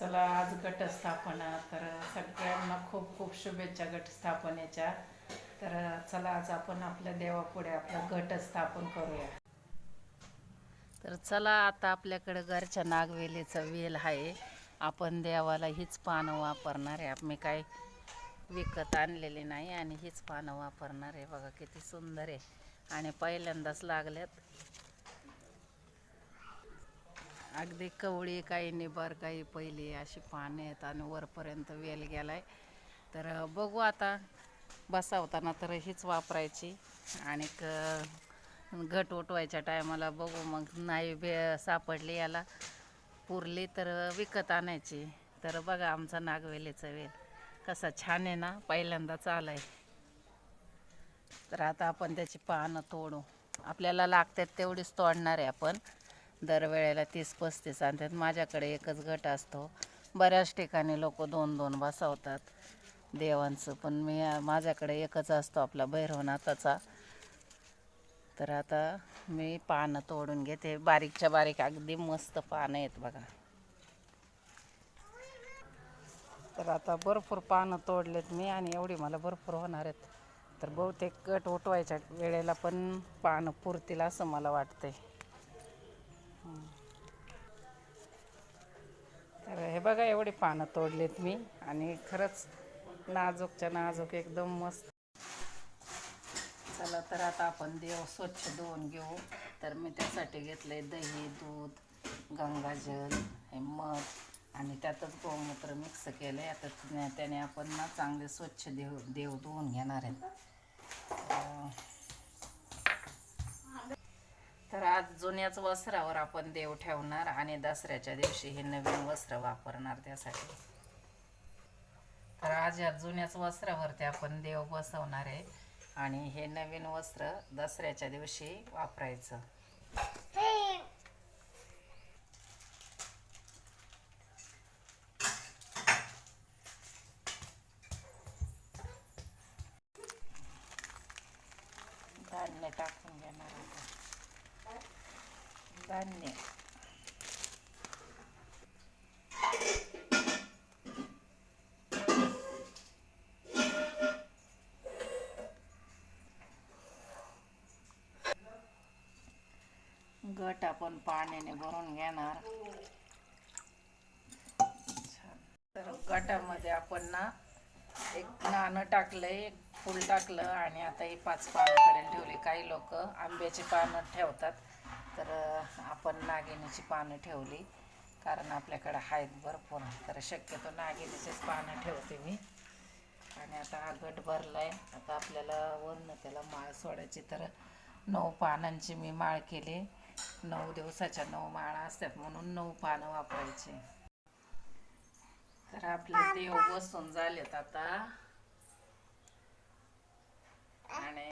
चला आज घटस्थापना. तर सगळ्यांना खूप खूप शुभेच्छा घटस्थापनेच्या. तर चला आज आपण आपल्या देवापुढे आपलं घटस्थापन करूया. तर चला आता आपल्याकडे घरच्या नागवेलीचा वेल आहे. आपण देवाला हीच पानं वापरणार आहे. मी काय विकत आणलेली नाही आणि हीच पानं वापरणार आहे. बघा किती सुंदर आहे. आणि पहिल्यांदाच लागल्यात. अगदी कवळी काही निबार काही पहिली अशी पाने आहेत आणि वरपर्यंत वेल गेलाय. तर बघू आता बसावताना तर हीच वापरायची आणि घट उठवायच्या टायमाला बघू मग नाही बे सापडली याला. पुरली तर विकत आणायची. तर बघा आमचा नागवेलीचा वेल कसा छान आहे ना पहिल्यांदाच आलाय तर आता आपण त्याची पानं तोडू. आपल्याला लागतात तेवढीच तोडणार आहे आपण. दरवेळेला तीस पस्तीस आणतात. माझ्याकडे एकच गट असतो. बऱ्याच ठिकाणी लोक दोन दोन बसवतात देवांचं पण मी माझ्याकडे एकच असतो आपला भैरवनाथाचा. तर आता मी पानं तोडून घेते. बारीकच्या बारीक अगदी मस्त पानं आहेत बघा. तर आता भरपूर पानं तोडलेत मी आणि एवढी मला भरपूर होणार आहेत. तर बहुतेक गट उठवायच्या वेळेला पण पानं पुरतील असं मला वाटतंय. तर हे बघा एवढी पानं तोडलीत मी आणि खरंच नाजूकच्या नाजूक एकदम मस्त. चला तर आता आपण देव स्वच्छ धुवून घेऊ. तर मी त्यासाठी घेतलंय दही दूध गंगाजल हे मध आणि त्यातच गोमूत्र मिक्स केलं आहे आता त्याने आपण ना चांगले स्वच्छ देव देव धुवून घेणार आहेत. जुन्याच वस्त्रावर आपण देव ठेवणार आणि दसऱ्याच्या दिवशी हे नवीन वस्त्र वापरणार त्यासाठी. तर आज या जुन्याच वस्त्रावरती आपण देव बसवणार आहे आणि हे नवीन वस्त्र दसऱ्याच्या दिवशी वापरायचं. धान्य टाकून घेणार आता धान्य गट आपण पाण्याने भरून घेणार. तर गटामध्ये आपण ना एक नाणं टाकलं एक फूल टाकलं आणि आता ही पाच पानं करायला ठेवली. काही लोक आंब्याची पानं ठेवतात. तर आपण नागिनीची पानं ठेवली. कारण आपल्याकडं आहेत भरपूर. तर शक्यतो नागिनीचीच पानं ठेवते मी. आणि आता हा गट आहे आता आपल्याला वरनं त्याला माळ सोडायची. तर नऊ पानांची मी माळ केली. नऊ दिवसाच्या नऊ माळा असतात म्हणून नऊ पानं वापरायची. तर आपले देव बसून झालेत आता आणि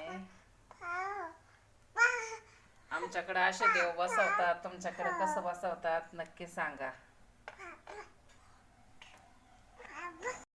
तुमच्याकडे असे देव बसवतात तुमच्याकडे कसं बसवतात नक्की सांगा.